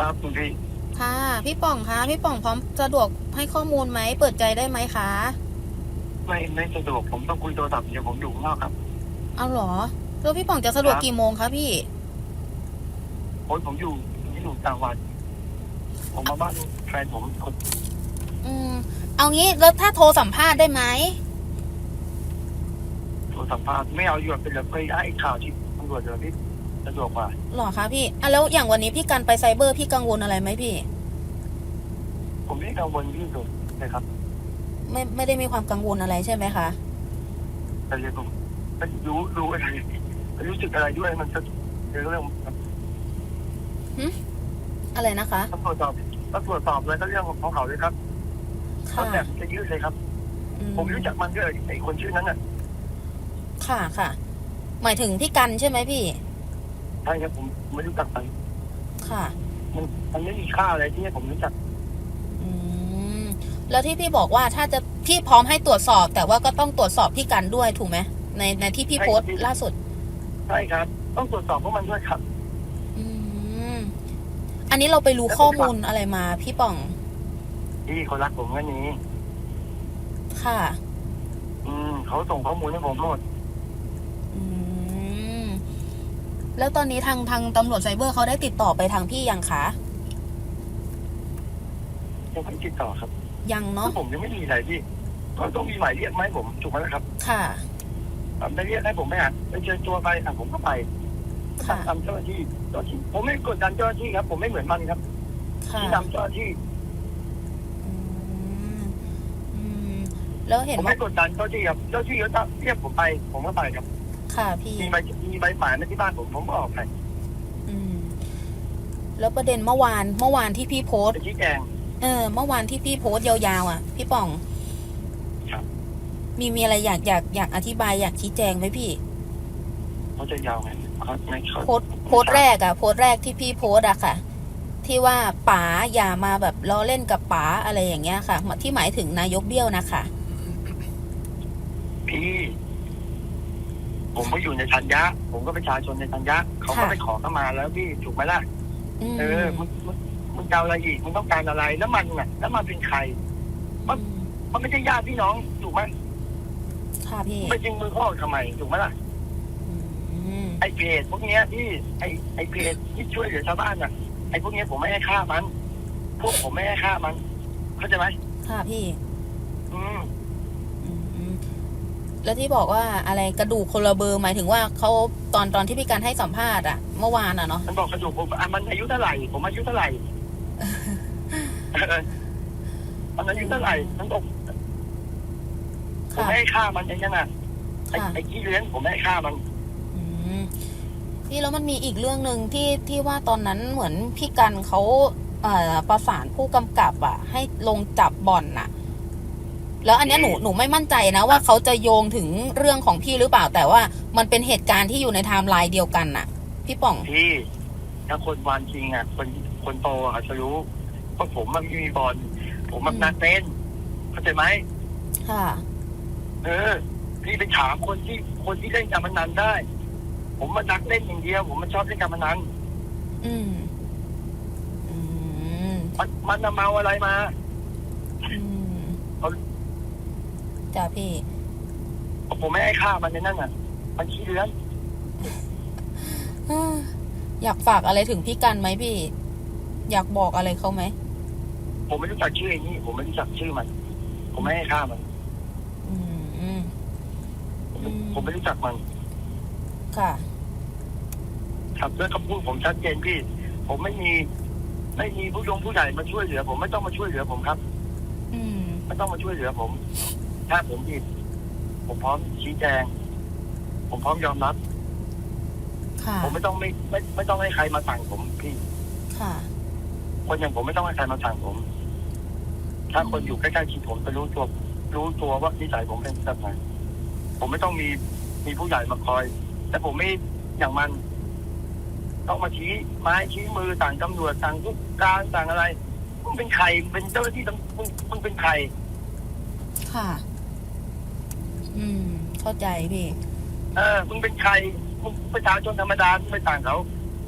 ครับคุณพี่ค่ะ พี่ป่องคะพี่ป่องพร้อมสะดวกให้ข้อมูลไหมเปิดใจได้ไหมคะ ไม่ไม่สะดวกผมต้องคุยโทรศัพท์เดี๋ยวผมอยู่ข้างนอกครับ เอาเหรอแล้วพี่ป่องจะสะดวกครับกี่โมงคะพี่โอ้ยผมอยู่ผมอยู่ต่างจังหวัดผมมาบ้านแฟนผมคนอืมเอางี้แล้วถ้าโทรสัมภาษณ์ได้ไหมโทรสัมภาษณ์ไม่เอาอยู่เป็นเลยไปให้ข่าวที่ตำรวจเดี๋ยวพี่ สะดวกกว่าหรอคะพี่อะแล้วอย่างวันนี้พี่กันไปไซเบอร์พี่กังวลอะไรไหมพี่ ผมไม่กังวลที่สุดเลยครับ ไม่ไม่ได้มีความกังวลอะไรใช่ไหมคะแต่เดี๋ยวผมไม่รู้รู้อะไรรู้สึกอะไรด้วยมันจะเดี๋ยวเรื่องอะไรนะคะต้องตรวจสอบต้องตรวจสอบเลยก็เรื่องของเขาเลยครับเขาค่ะแบบจะยืดเลยครับ อืผมรู้จักมันด้วยไอ้คนชื่อนั้นน่ะ ค่ะค่ะ หมายถึงพี่กันใช่ไหมพี่ ใช่ครับผมไม่รู้จักมันค่ะ มันมันไม่มีค่าอะไรที่ให้ผมรู้จักอืม แล้วที่พี่บอกว่าถ้าจะพี่พร้อมให้ตรวจสอบ แต่ว่าก็ต้องตรวจสอบพี่กันด้วยถูกไหมในในที่พี่โพสต์ล่าสุด ใช่ครับ ต้องตรวจสอบพวกมันด้วยครับ อืม อันนี้เราไปรู้ข้อมูลอะไรมาพี่ป่อง ที่เขารักผมแค่นี้ ค่ะ อืมเขาส่งข้อมูลให้ผมหมด อืม แล้วตอนนี้ทางทางตำรวจไซเบอร์เขาได้ติดต่อไปทางพี่ยังคะยังไม่ติดต่อครับยังคือเนาะผมยังไม่มีอะไรพี่ก็ต้องมีหมายเรียกไหมาให้ผมถูกไหมล่ะครับ ค่ะไม่เรียกให้ผมไปหาไปเชิญตัวไปอะผมก็ไปค่ะตามเจ้าหน้าที่เจ้าหน้าที่ผมไม่กดดันเจ้าหน้าที่ครับ ผมไม่เหมือนมันครับค่ะที่นำเจ้าหน้าที่อืมอืมแล้วเห็นผมว่าไม่กดดันเจ้าหน้าที่ครับ เจ้าหน้าที่เขาจะเรียกผมไป ผมก็ไปครับ ค่ะพี่มีใบ มีใบหมายมาที่บ้านผมผมก็ออกไปอืม แล้วประเด็นเมื่อวานเมื่อวานที่พี่โพสต์ ไปชี้แจง เออ เมื่อวานที่พี่โพสต์ยาวๆอะ พี่ป่องครับ มีมีอะไรอยากอยากอยากอธิบายอยากชี้แจงไหมพี่ เขาจะยาวไงเขาไม่เขาโพสต์โพสต์แรกอะโพสต์แรกที่พี่โพสต์อะค่ะ ที่ว่าป๋าอย่ามาแบบล้อเล่นกับป๋าอะไรอย่างเงี้ยค่ะ ที่หมายถึงนายกเบี้ยวนะคะ พี่ ผมก็อยู่ในธัญญะผมก็ประชาชนในธัญญะเขาก็ค่ะไปขอเข้ามาแล้วพี่ถูกไหมล่ะอืมเออมึงมึงมึงจะเอาอะไรอีกมึงต้องการอะไรแล้วมันน่ะแล้วมันเป็นใคร มันมันไม่ใช่ญาติพี่น้องถูกไหมค่ะพี่ไปจึงมือเขาออกทำไมถูกไหมล่ะอืมไอ้เพจพวกเนี้ยที่ไอ้ไอ้เพจที่ช่วยเหลือชาวบ้านน่ะไอ้พวกเนี้ยผมไม่ให้ค่ามัน พวกผมไม่ให้ค่ามัน เข้าใจไหมค่ะพี่ อืมอืม แล้วที่บอกว่าอะไรกระดูกคนละเบอร์หมายถึงว่าเขาตอนตอนที่พี่การให้สัมภาษณ์อะเมื่อวานอะเนาะมันบอกกระดูกผมอะมันอายุเท่าไหร่ผมอายุเท่าไหร่เออมันอายุเท่าไหร่มันบอกผมค่ะไม่ให้ค่ามันอย่างนั้นน่ะไอ้ค่ะไอ้ขี้เลี้ยงผมไม่ให้ค่ามันอืมพี่แล้วมันมีอีกเรื่องหนึ่งที่ที่ว่าตอนนั้นเหมือนพี่กันเขาเอ่อประสานผู้กำกับอะให้ลงจับบ่อนน่ะ แล้วอันเนี้ยหนูหนูไม่มั่นใจนะว่าเขาจะโยงถึงเรื่องของพี่หรือเปล่า แต่ว่ามันเป็นเหตุการณ์ที่อยู่ในไทม์ไลน์เดียวกันน่ะ พี่ป่อง พี่ ถ้าคนวานจริงอะ คนคนโตอะจะรู้ว่าผมมันไม่มีบอลผมมันอืมนักเต้นเข้าใจไหมค่ะ เออ พี่ไปถามคนที่คนที่เล่นการพนันได้ ผมมันนักเล่นอย่างเดียว ผมมันชอบเล่นการพนันอืม อืม มันมันน่ะเมาอะไรมา อืมเอา จ้าพี่ ผมไม่ให้ค่ามันในนั่นอะ มันขี้เลื้อนอ่าอยากฝากอะไรถึงพี่กันไหมพี่ อยากบอกอะไรเขาไหม ผมไม่รู้จักชื่อไอ้นี่ ผมไม่รู้จักชื่อมัน ผมไม่ให้ค่ามัน อืมอืมผมอืมผมไม่รู้จักมัน ค่ะครับด้วยคำพูดผมชัดเจนพี่ ผมไม่มี ไม่มีผู้ยงผู้ใหญ่มาช่วยเหลือ ผมไม่ต้องมาช่วยเหลือผมครับ อืมไม่ต้องมาช่วยเหลือผม ถ้าผมผิด ผมพร้อมชี้แจง ผมพร้อมยอมรับ ค่ะ ผมไม่ต้องไม่ไม่ไม่ต้องให้ใครมาสั่งผมพี่ ค่ะ คนอย่างผมไม่ต้องให้ใครมาสั่งผม ถ้าคนอยู่ใกล้ๆชิดผมจะรู้ตัวรู้ตัวว่านิสัยผมเป็นแบบไหนผมไม่ต้องมีมีผู้ใหญ่มาคอย แต่ผมไม่อย่างมัน ต้องมาชี้ไม้ชี้มือต่างตำรวจต่างทุกการต่างอะไรมึงเป็นใครมึงเป็นเจ้าหน้าที่ตำมึงมึงเป็นใคร ค่ะ อืม เข้าใจพี่ เออมึงเป็นใครมึงประชาชนธรรมดามึงไม่ต่างเขา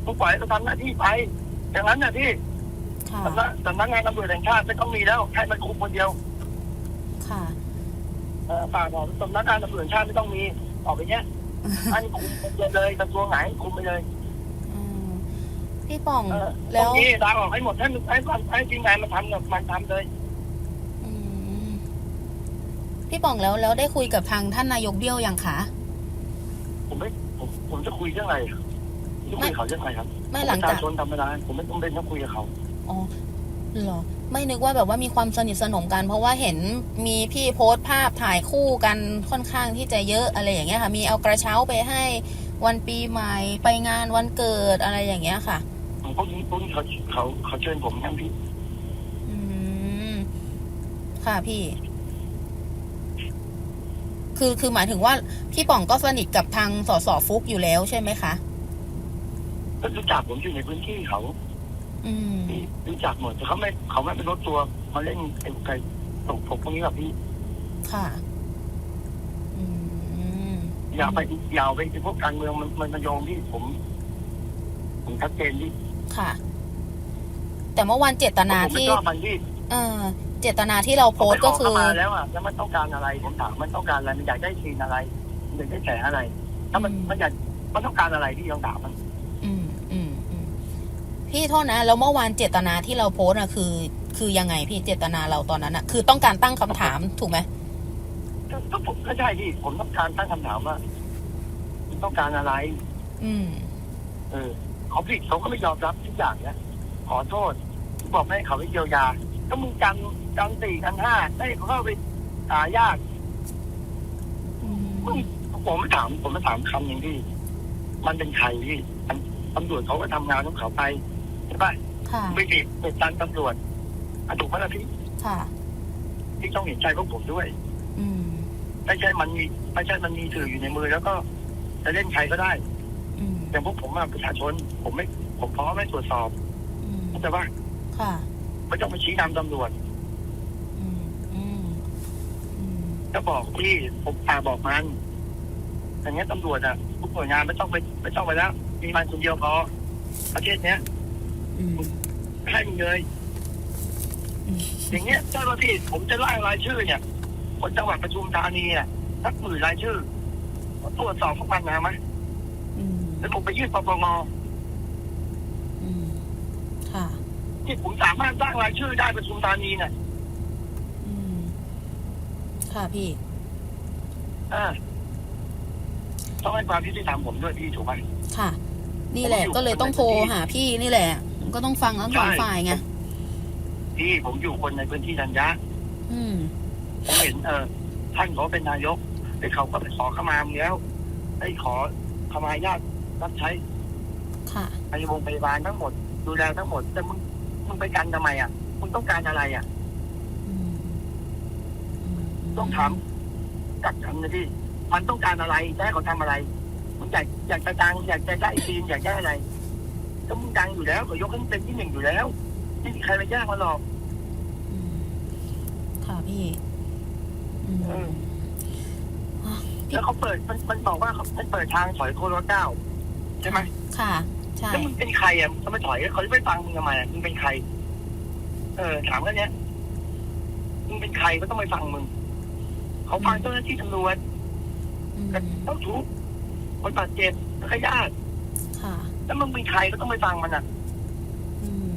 มึงปล่อยให้เขาทำหน้าที่ไปอย่างนั้นนะพี่ค่ะ สำนักสำนักงานตำรวจแห่งชาติไม่ต้องมีแล้วให้มันคุมคนเดียวค่ะ เออฝากบอกสำนักงานตำรวจแห่งชาติไม่ต้องมีออกไปเนี้ยให้คุมคนเดียวเลยกระทรวงไหนคุมไปเลย อืมพี่ป่องเออแล้ตรวงนี้ลาออกให้หมดให้ให้ให้ทีมงานมาทำกับมันทำเลยอืม พี่ป่องแล้วแล้วได้คุยกับทางท่านนายกเบี้ยวยังคะผมไม่ผมผมจะคุยเรื่องอะไรผมจะคุยกับเขาเรื่องอะไรครับไม่หลังผมประจากชาชนธรรมดาผมไม่ต้องเป็นต้องคุยกับเขาอ๋อเหรอไม่นึกว่าแบบว่ามีความสนิทสนมกัน เพราะว่าเห็นมีพี่โพสต์ภาพถ่ายคู่กันค่อนข้างที่จะเยอะอะไรอย่างเงี้ยค่ะ มีเอากระเช้าไปให้วันปีใหม่ไปงานวันเกิดอะไรอย่างเงี้ยค่ะพวกนี้พวกนี้เขาเขาเขาเชิญผมทั้งพี่ อืม ค่ะพี่ คือคือหมายถึงว่าพี่ป่องก็สนิทกับทางสสฟุกอยู่แล้วใช่ไหมคะก็รู้จักผมอยู่ในพื้นที่เขา อืมพี่รู้จักหมดแต่เขาไม่เขาไม่เป็นรถตัวมาเล่นไอ้ไก่ตกผมพวกนี้แบบพี่ ค่ะ อืมอย่าไปอย่าไปไอ้พวกการเมืองมันมันมาโยงที่ผม ผมชัดเจนที่ค่ะ แต่เมื่อวันเจตนาผมไม่ที่ชอบมันที่เออ เจตนาที่เราโพสต์ก็คือผมไปขเข้ามาแล้วอะแล้วมันต้องการอะไรผมถามมันต้องการอะไรมันอยากได้ซีนอะไรมันอยากได้แสงอะไร ถ้ามันอืมมันอยากมันต้องการอะไรที่ยังถามมันอืมอืมอืมพี่โทษนะแล้วเมื่อวานเจตนาที่เราโพสต์อะคือ คือยังไงพี่เจตนาเราตอนนั้นอะคือต้องการตั้งคำถามถูกไหมก็ก็ผมก็ใช่ที่ผมต้องการตั้งคำถามว่ามันต้องการอะไร อืม เออเขาผิดเขาก็ไม่ยอมรับทุกอย่างเนี่ยขอโทษบอกไม่ให้เขาไปเยียวยาก็มึงกัน กันสี่กันห้าได้เขาเข้าไปหายากอืมมึงผมไม่ถาม ผมไม่ถามคำหนึ่งที่ มันเป็นใครที่มันตำรวจเขาก็ทำงานของเขาไปใช่ปะค่ะไม่ผิดเป็นการตำรวจอะถูกไหมล่ะพี่ค่ะที่ต้องเห็นใจพวกผมด้วย อืมไม่ใช่มันมีไม่ใช่มันมีสื่ออยู่ในมือ แล้วก็จะเล่นใครก็ได้อืมอย่างพวกผมอะประชาชน ผมไม่ ผมพร้อมไม่ตรวจสอบอืมเข้าใจว่าค่ะ ไม่ต้องไปชี้นำตำรวจ อืมอืมอืม ก็บอกที่ผมตาบอกมันอย่างเงี้ยตำรวจอะทุกหน่วยงานไม่ต้องไปไม่ต้องไปแล้วมีมันคนเดียวพอประเทศเนี้ยอืมให้มึงเลยอืมอย่างเงี้ยเจ้าหน้าที่ผมจะไล่รายชื่อเนี่ยคนจังหวัดปทุมธานีอะสักหมื่นรายชื่อตรวจสอบพวกมันนะไหมอืมแล้วผมไปยื่นปปงอืมค่ะ ที่ผมสามารถสร้างรายชื่อได้ปทุมธานีเนี่ยอืม ค่ะพี่ อ่าต้องให้ความยุติธรรมผมด้วยพี่ถูกไหมค่ะ นี่แหละ ก็เลยต้องโทรหาพี่นี่แหละ ก็ต้องฟังทั้งสองใช่ฝ่ายไงพี่ผมอยู่คนในพื้นที่ธัญญะอืมผมเห็นเออท่านเขาเป็นนายกแต่เขาก็ไปขอขมามึงแล้วได้ขอขมาญาติรับใช้ค่ะพยาบาลพยาบาลทั้งหมด ดูแลทั้งหมด แต่มึงมึงไปกันทำไมอะมึงต้องการอะไรอะอืมม ต้องถามกลับกันนะพี่ มันต้องการอะไรจะให้เขาทำอะไรมึงอยากอยากจะดังอยากจะได้ซีนอยากได้อะไรก็มึงดังอยู่แล้วเขายกให้มึงเป็นที่หนึ่งอยู่แล้วไม่มีใครมาแย่งมันหรอกอืมค่ะพี่อืมเออแล้วเขาเปิดมันมันบอกว่าเขามันเปิดทางถอยโคโรเก้าใช่ไหมค่ะ ใช่แล้วมึงเป็นใครอะเขาไม่ถอยเขาจะไม่ฟังมึงทำไมอะมึงเป็นใคร เออ ถามแค่เนี้ยมึงเป็นใครก็ต้องไปฟังมึง เขาฟังเจ้าหน้าที่ตำรวจอืมแต่ต้องถูกคนบาดเจ็บแล้วก็ญาติค่ะแล้วมึงเป็นใครก็ต้องไปฟังมันอะอืม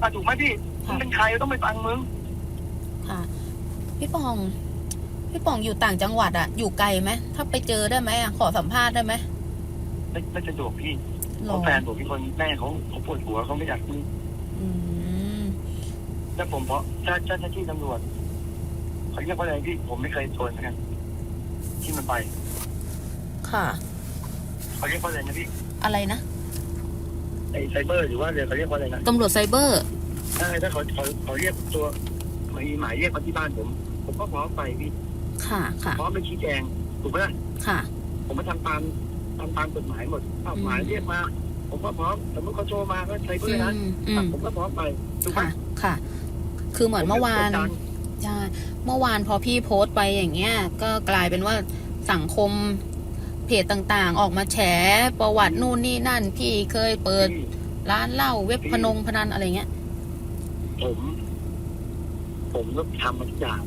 อะถูกไหมพี่มึงเป็นใครก็ต้องไปฟังมึงค่ะ พี่ปอง พี่ปองอยู่ต่างจังหวัดอะอยู่ไกลไหมถ้าไปเจอได้ไหมอะขอสัมภาษณ์ได้ไหมไม่ไม่สะดวกพี่หเพรอราะแฟนผมเป็นคนแม่เขาเขาปวดหัวเขาไม่อยากมีอืม แล้วผมเพราะเจ้าเจ้าหน้าที่ตำรวจ เขาเรียกว่าอะไรพี่ผมไม่เคยโดนเหมือนกันที่มันไปค่ะ เขาเรียกว่าอะไรนะพี่อะไรนะไอไซเบอร์หรือว่าเรียกเขาเรียกว่าอะไรนะตำรวจไซเบอร์ใช่ถ้าเขาเขาเขาเรียกตัวมีหมายเรียกมาที่บ้านผม ผมก็พร้อมไปพี่ค่ะ ค่ะ พร้อมไปชี้แจงถูกไหมล่ะค่ะ ผมมาทำตามทำตามกฎหมายหมดถ้าอืม หมายเรียกมา ผมก็พร้อมสมมติเขาโทรมาก็ไซเบออืร์นะมอืมผมก็พร้อมไปถูกไหมค่ะ ค่ะ คือเหมือนเมื่อวานผไกดดั ใช่เมื่อวานพอพี่โพสต์ไปอย่างเงี้ย ก็กลายเป็นว่าสังคมเพจต่างๆ ออกมาแฉประวัตินู่นนี่นั่น พี่เคยเปิดพี่ร้านเหล้าเว็บพนงพนันอะไรเงี้ย ผม ผมก็ทำมาทุกอย่าง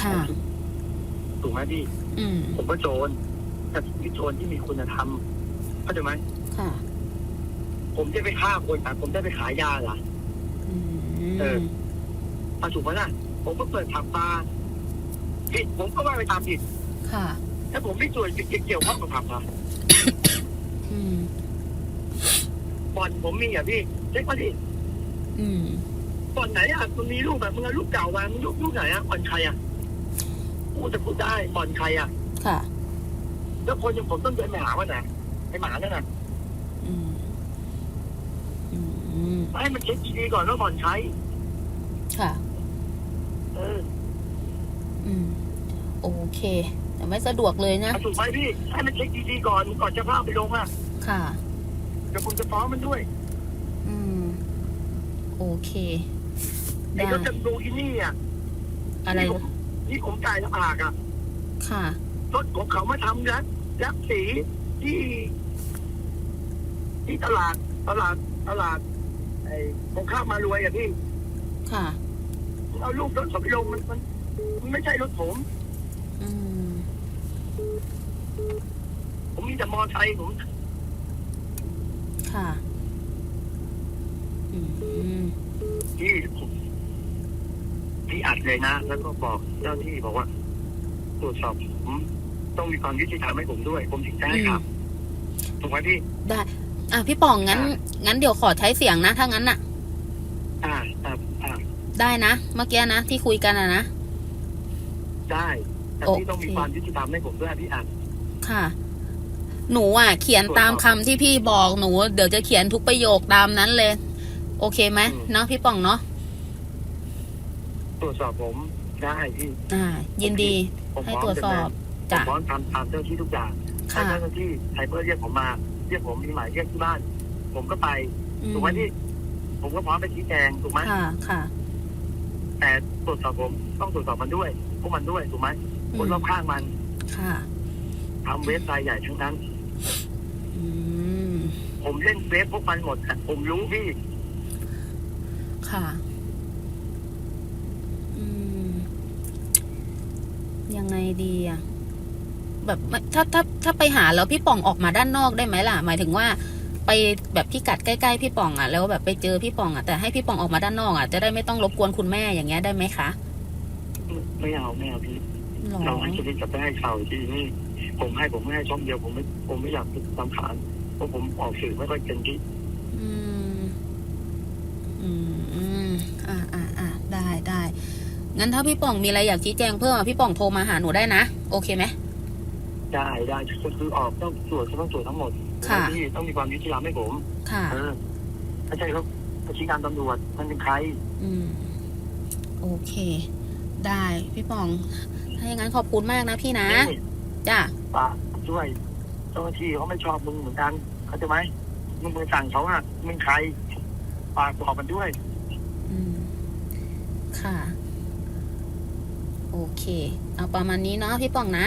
ค่ะถูกไหมพี่อืมผมก็โจรแต่ผมเป็นโจรที่มีคุณธรรมเข้าใจไหมค่ะ ผมจะไปฆ่าคนแต่ผมได้ไปขายยาล่ะอืเออมมาถูกไหมล่ะ ผมก็เปิดผับบาร์ผิดผมก็ว่าไปตามผิดค่ะ ถ้าผมไม่ส่วนเกี่ยวข้องกับผับอะอืมบ่อนผมมีอะพี่เช็คมาดิอืมบ่อนไหนอะมึงมีลูกแบบมึงเอาลูกเก่ามามึงลูกลูกไหนอะบ่อนใครอะพูดจะพูดได้บ่อนใครอะ ค่ะ แล้วคนอย่างผมต้องเดินไปหาว่าไหนไอหมานั่นน่ะอืมอืมให้มันเช็คดีๆก่อนว่าบ่อนใครค่ะเอออืม โอเค แต่ไม่สะดวกเลยนะเอาถูกไหมพี่ ให้มันเช็คดีๆก่อนก่อนจะพาไปลงอะ ค่ะเดี๋ยวผมจะฟ้องมันด้วย อืม โอเคไอ้ได้รถจำดูที่นี่อะ อะไรที่ผมที่ผมจ่ายลำบากอะ ค่ะ รถของเขามาทำยักยักษ์สีที่ ที่ตลาด ตลาด ตลาด ไอ้ตรงข้ามมารวยอะพี่ ค่ะ เอาลูกรถเขาไปลงมันมันมันไม่ใช่รถผม อืมผมมีแต่มอไซค์ผม ค่ะ อืม ที่ผมที่อัดเลยนะ แล้วก็บอกเจ้าที่บอกว่า ตรวจสอบผมต้องมีความยุติธรรมให้ผมด้วย ผมถึงจะให้ขับถูกไหมพี่ ได้ อะพี่ป่องงั้นอ่งั้นเดี๋ยวขอใช้เสียงนะ ถ้างั้นน่ะ อ่าอ่าอ่า ได้นะ เมื่อกี้นะที่คุยกันอะนะ ได้แต่โอพี่ต้องมีเคความยุติธรรมให้ผมด้วยพี่อัดค่ะ หนูอะ เขียนตามคำที่พี่บอกหนู เดี๋ยวจะเขียนทุกประโยคตามนั้นเลย โอเคไหมเนาะพี่ป่องเนาะตรวจสอบผมได้พี่อ่า ยินดีผมให้พร้อมตรวจสอบผมจ้ะพร้อมทำตามเจ้าที่ทุกอย่างถ้าค่ะเจ้าหน้าที่ไซเบอร์เรียกผมมาเรียกผมมีหมายเรียกที่บ้าน ผมก็ไปอืมถูกไหมพี่ผมก็พร้อมไปชี้แจงถูกไหมค่ะค่ะ แต่ตรวจสอบผมต้องตรวจสอบมันด้วยพวกมันด้วยถูกไหมอืคนมรอบข้างมันค่ะทำเว็บรายใหญ่ทั้งนั้นอืมผมเล่นเว็บพวกมันหมดอะผมรู้พี่ ค่ะ อืม ยังไงดีอะแบบไม่ถ้าถ้าถ้าไปหาแล้วพี่ป่องออกมาด้านนอกได้ไหมล่ะ หมายถึงว่า ไปแบบพี่กัดใกล้ๆพี่ป่องอะแล้วแบบไปเจอพี่ป่องอะแต่ให้พี่ป่องออกมาด้านนอกอะจะได้ไม่ต้องรบกวนคุณแม่อย่างเงี้ยได้ไหมคะไม่เอาไม่เอาพี่หรอเราให้ชีวิตกับได้ข่าวที่นี่ผมให้ผมไม่ให้ช่องเดียวผมไม่ผมไม่อยากติดตามขานเพราะผมออกสื่อไม่ค่อยเต็มที่อืมอืมอืมอ่าอ่าอ่าได้ได้งั้นถ้าพี่ป่องมีอะไรอยากชี้แจงเพิ่มอะพี่ป่องโทรมาหาหนูได้นะ โอเคไหมได้ได้ก็คือออกต้องตรวจก็ต้องตรวจทั้งหมด ค่ะที่ต้องมีความยุติธรรมให้ผมค่ะเออไม่ใช่เขาชี้การตำรวจมันเป็นใคร อืม โอเค ได้พี่ป่อง ถ้าอย่างนั้นขอบคุณมากนะพี่นะนี่จ้ะปากด้วยเจ้าหน้าที่เขาไม่ชอบมึงเหมือนกันเข้าใจไหมมึงไปสั่งเขาอะมึงใครปากบอกมันด้วย อืม ค่ะ โอเค เอาประมาณนี้เนาะพี่ป่องนะ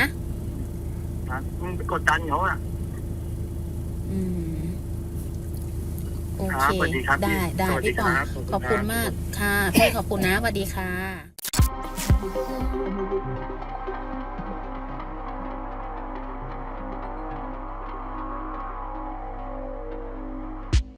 นะมึงไปกดดันเขาอะ อืมโอคเครับสวัสดีครับได้ ได้สวัสดีพี่ป่องครับขอบคุณมาก ค่ะพี่ขอบคุณนะสวัสดีค่ะ